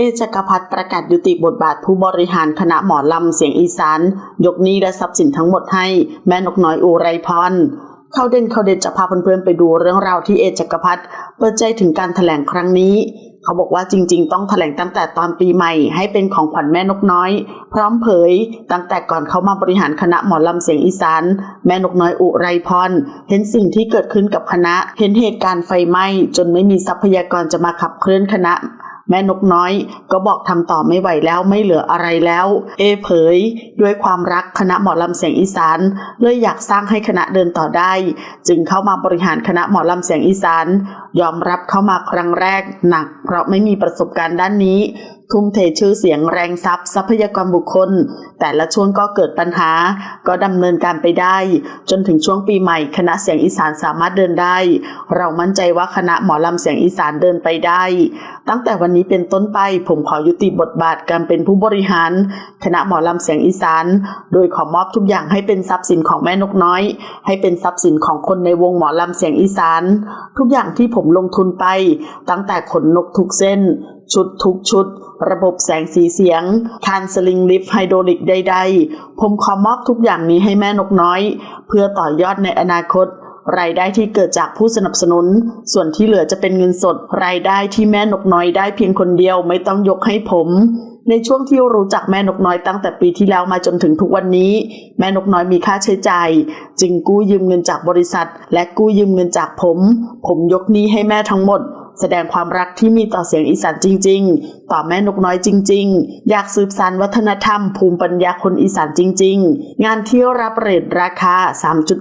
เอจักรพัฒประกาศยุติบทบาทผู้บริหารคณะหมอลำเสียงอีสาน ยกหนี้และทรัพย์สินทั้งหมดให้แม่นกน้อยอุไรพรเข้าเด่นเข้าเด่นจะพาเพื่อนๆไปดูเรื่องราวที่เอจักรพัฒเปิดใจถึงการแถลงครั้งนี้ เขาบอกว่าจริง ๆ ต้องแถลงตั้งแต่ตอนปีใหม่ ให้เป็นของขวัญแม่นกน้อย พร้อมเผย ตั้งแต่ก่อนเขามาบริหารคณะหมอลำเสียงอีสานแม่นกน้อยอุไรพรเห็นสิ่งที่เกิดขึ้นกับคณะ เห็นเหตุการณ์ไฟไหม้จนไม่มีทรัพยากรจะมาขับเคลื่อนคณะ แม่นกน้อย ก็บอกทำต่อไม่ไหวแล้วไม่เหลืออะไรแล้ว เอเผย ด้วยความรักคณะหมอลำเสียงอีสานเลยอยากสร้างให้คณะเดินต่อได้ จึงเข้ามาบริหารคณะหมอลำเสียงอีสานยอมรับเข้ามาครั้งแรกหนัก เพราะไม่มีประสบการณ์ด้านนี้ ทุ่มเทชื่อเสียงแรงทรัพย์ทรัพยากรบุคคล แต่ละช่วงก็เกิดปัญหา ก็ดำเนินการไปได้ จนถึงช่วงปีใหม่คณะเสียงอีสานสามารถเดินได้ เรามั่นใจว่าคณะหมอลำเสียงอีสานเดินไปได้ ตั้งแต่วันนี้เป็นต้นไปผมขอยุติบทบาทการเป็นผู้บริหาร คณะหมอลำเสียงอีสาน โดยขอมอบทุกอย่างให้เป็นทรัพย์สินของแม่นกน้อย ให้เป็นทรัพย์สินของคนในวงหมอลำเสียงอีสาน ทุกอย่างที่ผมลงทุนไป ตั้งแต่ขนนกทุกเส้น ชุดทุกชุด ระบบแสงสีเสียง คานสลิงลิฟต์ไฮโดรลิกใดๆ ผมขอมอบทุกอย่างนี้ให้แม่นกน้อย เพื่อต่อยอดในอนาคต รายได้ที่เกิดจากผู้สนับสนุน ส่วนที่เหลือจะเป็นเงินสด รายได้ที่แม่นกน้อยได้เพียงคนเดียวไม่ต้องยกให้ผมในช่วงที่รู้จักแม่นกน้อยตั้งแต่ปีที่แล้วมาจนถึงทุกวันนี้ แม่นกน้อยมีค่าใช้จ่ายจึงกู้ยืมเงินจากบริษัท และกู้ยืมเงินจากผม ผมยกหนี้ให้แม่ทั้งหมด แสดงความรักที่มีต่อเสียงอีสานจริง ๆ ต่อแม่นกน้อยจริง ๆ อยากสืบสานวัฒนธรรม ภูมิปัญญาคนอีสานจริง ๆ งานที่รับเรทราคา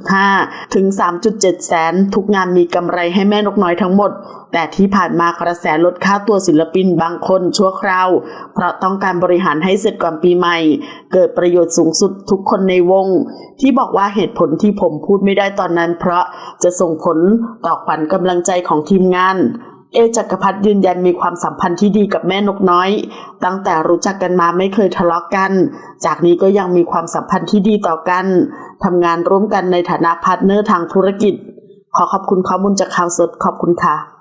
3.5 ถึง 3.7 แสน ทุกงานมีกำไรให้แม่นกน้อยทั้งหมดแต่ที่ผ่านมากระแสลดค่าตัวศิลปินบางคนชั่วคราว เพราะต้องการบริหารให้เสร็จก่อนปีใหม่ เกิดประโยชน์สูงสุดทุกคนในวง ที่บอกว่าเหตุผลที่ผมพูดไม่ได้ตอนนั้น เพราะจะส่งผลต่อขวัญกำลังใจของทีมงานเอจักรพัฒยืนยันมีความสัมพันธ์ที่ดีกับแม่นกน้อย ตั้งแต่รู้จักกันมาไม่เคยทะเลาะกกัน จากนี้ก็ยังมีความสัมพันธ์ที่ดีต่อกันทำงานร่วมกันในฐานะพาร์ทเนอร์ทางธุรกิจ ขอขอบคุณข้อมูลจากข่าวสดขอบคุณค่ะ